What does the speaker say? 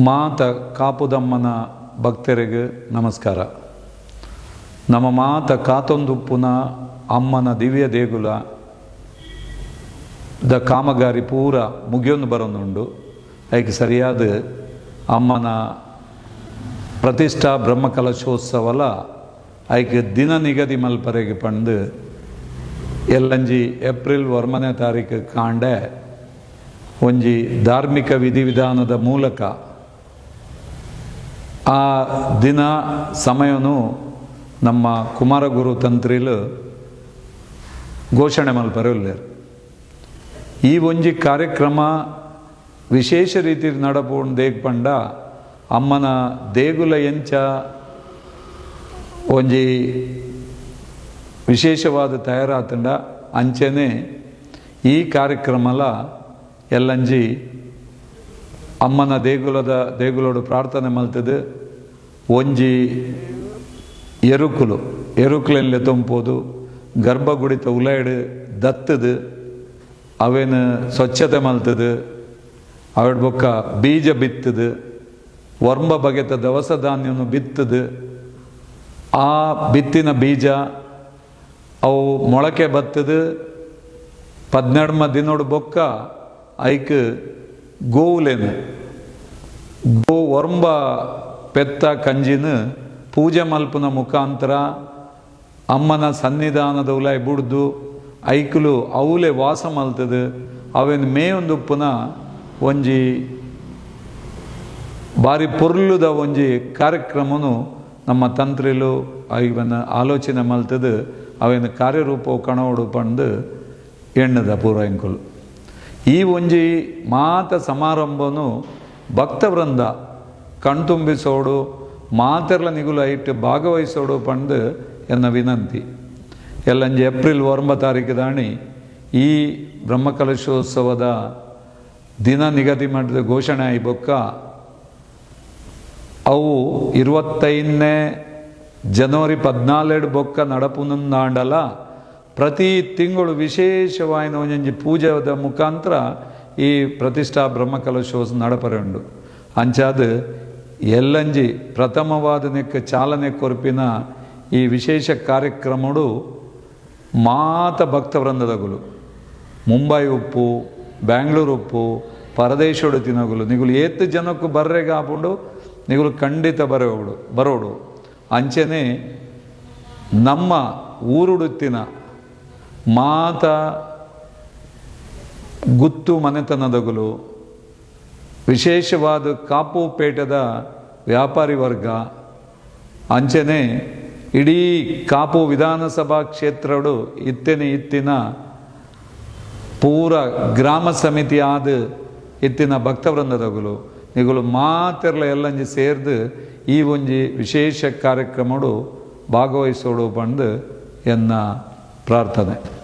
ಮಾತ ಕಾಪುದಮ್ಮನ ಭಕ್ತರಿಗೆ ನಮಸ್ಕಾರ. ನಮ್ಮ ಮಾತ ಕಾತೊಂದುಪ್ಪುನ ಅಮ್ಮನ ದಿವ್ಯ ದೇಗುಲ, ದ ಕಾಮಗಾರಿ ಪೂರ ಮುಗಿಯೊಂದು ಬರೋನುಂಡು ಅದಕ್ಕೆ ಸರಿಯಾದ ಅಮ್ಮನ ಪ್ರತಿಷ್ಠಾ ಬ್ರಹ್ಮಕಲಶೋತ್ಸವಲ ಐಕೆ ದಿನ ನಿಗದಿ ಮಲ್ಪರೆಗೆ ಪಂದು ಎಲ್ಲಂಜಿ ಏಪ್ರಿಲ್ ವರ್ಮನೆ ತಾರೀಕು ಕಾಂಡೆ, ಒಂಜಿ ಧಾರ್ಮಿಕ ವಿಧಿವಿಧಾನದ ಮೂಲಕ ಆ ದಿನ ಸಮಯನು ನಮ್ಮ ಕುಮಾರಗುರು ತಂತ್ರಿಲು ಘೋಷಣೆ ಮಲ್ಪರೆಯುಲ್ಲೇರು ಈ ಒಂಜಿ ಕಾರ್ಯಕ್ರಮ ವಿಶೇಷ ರೀತಿ ನಡಪೋಣ ದೇಗ್ ಪಂಡ ಅಮ್ಮನ ದೇಗುಲ ಎಂಚ ಒಂಜಿ ವಿಶೇಷವಾದ ತಯಾರಾತಂಡ ಅಂಚೆನೆ ಈ ಕಾರ್ಯಕ್ರಮಲ ಎಲ್ಲಂಜಿ ಅಮ್ಮನ ದೇಗುಲದ ದೇಗುಲೋಡು ಪ್ರಾರ್ಥನೆ ಮಲ್ತದೆ. ಒಂಜಿ ಎರುಕುಲು, ಎರುಕುಲೆಲ್ಲ ತುಂಬೋದು ಗರ್ಭಗುಡಿತ ಉಲೈಡು ದತ್ತದು, ಅವೇನು ಸ್ವಚ್ಛತೆ ಮಲ್ತದೆ. ಅವಡ್ ಬೊಕ್ಕ ಬೀಜ ಬಿತ್ತದು, ವರ್ಮ ಬಗೆತ ದವಸ ಧಾನ್ಯವನ್ನು ಬಿತ್ತದು. ಆ ಬಿತ್ತಿನ ಬೀಜ ಅವು ಮೊಳಕೆ ಬತ್ತದು. ಪದ್ನೆಡ್ಮ ದಿನೋಡು ಬೊಕ್ಕ ಐಕ್ ಗೋವುಲೇನು? ಗೋ ವರ್ಂಬ ಪೆತ್ತ ಕಂಜಿನ ಪೂಜೆ ಮಲ್ಪನ ಮುಖಾಂತರ ಅಮ್ಮನ ಸನ್ನಿಧಾನದ ಉಲಾಯ್ ಬುಡ್ದು ಐಕುಲು ಅವಲೆ ವಾಸ ಮಲ್ತದು. ಅವೇನು ಮೇಯೊಂದುಪ್ಪುನ ಒಂಜಿ ಬಾರಿ ಪೊರ್ಲುದ ಒಂಜಿ ಕಾರ್ಯಕ್ರಮನು ನಮ್ಮ ತಂತ್ರಿಲು ಇವನ ಆಲೋಚನೆ ಮಲ್ತದು. ಅವೇನು ಕಾರ್ಯರೂಪ ಕಣವಡು ಪಂದು ಎಣ್ಣದ ಪೂರ ಎಂಕುಲು. ಈ ಒಂಜಿ ಮಾತ ಸಮಾರಂಭನು ಭಕ್ತವೃಂದ ಕಣ್ತುಂಬಿಸೋಡು, ಮಾತೆರ್ಲ ನಿಗುಲ ಇಟ್ಟು ಭಾಗವಹಿಸೋಡು ಪಂದು ಎನ್ನ ವಿನಂತಿ. ಎಲ್ಲಂಜಿ ಏಪ್ರಿಲ್ ಒಂಬ ತಾರೀಕು ದಾಣಿ ಈ ಬ್ರಹ್ಮಕಲಶೋತ್ಸವದ ದಿನ ನಿಗದಿ ಮಾಡಿದ ಘೋಷಣೆ ಆಯಿ ಬೊಕ್ಕ ಅವು ಇರುವತ್ತೈದನೇ ಜನವರಿ ಪದ್ನಾಲೆರಡು ಬೊಕ್ಕ ನಡಪುನಂದಾಂಡಲ ಪ್ರತಿ ತಿಂಗಳು ವಿಶೇಷವಾಯಿನ ಒಂಜೊಂಜಿ ಪೂಜೆದ ಮುಖಾಂತರ ಈ ಪ್ರತಿಷ್ಠಾ ಬ್ರಹ್ಮಕಲಶೋತ್ಸವ ನಡಪರೆಂಡು ಅಂಚಾದ ಎಲ್ಲಂಜಿ ಪ್ರಥಮವಾದ ನೆಕ್ಕ ಚಾಲನೆ ಕೊರ್ಪಿನ ಈ ವಿಶೇಷ ಕಾರ್ಯಕ್ರಮಡು ಮಾತ ಭಕ್ತವೃಂದದಗುಲು. ಮುಂಬೈ ಉಪ್ಪು, ಬ್ಯಾಂಗ್ಳೂರು ಉಪ್ಪು ಪರದೇಶೋಡು ತಿನ್ನಗುಲು ನಿಗುಲು ಏತ್ ಜನಕ್ಕೂ ಬರ್ರೆಗೆ ಹಾಕೊಂಡು ನಿಗುಲು ಖಂಡಿತ ಬರೋಡು ಬರೋಡು. ಅಂಚನೆ ನಮ್ಮ ಊರುಡುತ್ತಿನ ಮಾತ ಗುತ್ತು ಮನೆತನದಗುಲು ವಿಶೇಷವಾದ ಕಾಪುಪೇಟದ ವ್ಯಾಪಾರಿ ವರ್ಗ, ಅಂಚನೆ, ಇಡೀ ಕಾಪು ವಿಧಾನಸಭಾ ಕ್ಷೇತ್ರಡು ಇತ್ತಿನ ಇತ್ತಿನ ಪೂರ ಗ್ರಾಮ ಸಮಿತಿ ಆದ ಇತ್ತಿನ ಭಕ್ತವೃಂದದಗುಲು ನಿಗುಲು ಮಾತೆರ್ಲ ಎಲ್ಲಂಜಿ ಸೇರ್ದು ಈ ಒಂಜಿ ವಿಶೇಷ ಕಾರ್ಯಕ್ರಮಡು ಭಾಗವಹಿಸೋಡು ಬಂದು ಎನ್ನ ಪ್ರಾರ್ಥನೆ